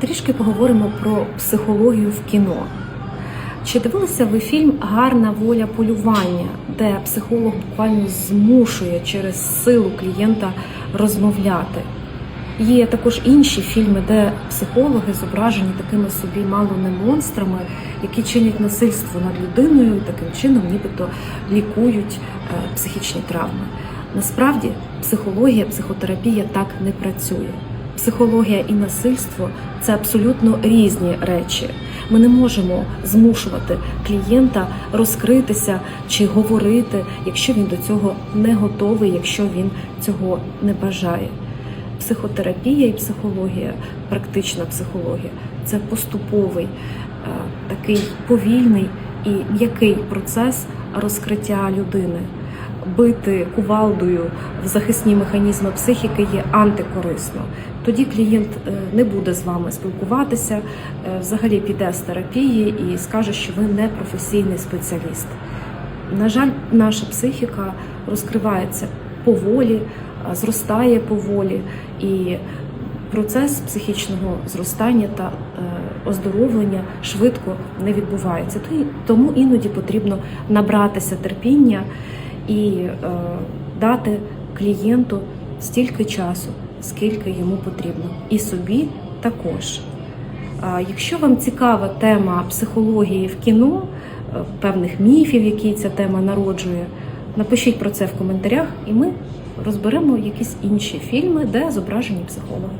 трішки поговоримо про психологію в кіно. Чи дивилися ви фільм Гарна воля полювання, де психолог буквально змушує через силу клієнта розмовляти? Є також інші фільми, де психологи зображені такими собі мало не монстрами, які чинять насильство над людиною таким чином нібито лікують е, психічні травми. Насправді психологія, психотерапія так не працює. Психологія і насильство це абсолютно різні речі. Ми не можемо змушувати клієнта розкритися чи говорити, якщо він до цього не готовий, якщо він цього не бажає. Психотерапія і психологія, практична психологія це поступовий, е, такий повільний і м'який процес розкриття людини. Бити кувалдою в захисні механізми психіки є антикорисно. Тоді клієнт е, не буде з вами спілкуватися, е, взагалі піде з терапії і скаже, що ви не професійний спеціаліст. На жаль, наша психіка розкривається поволі, зростає поволі, і процес психічного зростання та е, оздоровлення швидко не відбувається. То Тому іноді потрібно набратися терпіння і е, дати клієнту стільки часу, скільки йому потрібно, і собі також. Якщо вам цікава тема психології в кіно, е, певних міфів, які ця тема народжує, напишіть про це в коментарях, і ми розберемо якісь інші фільми, де зображені психологи.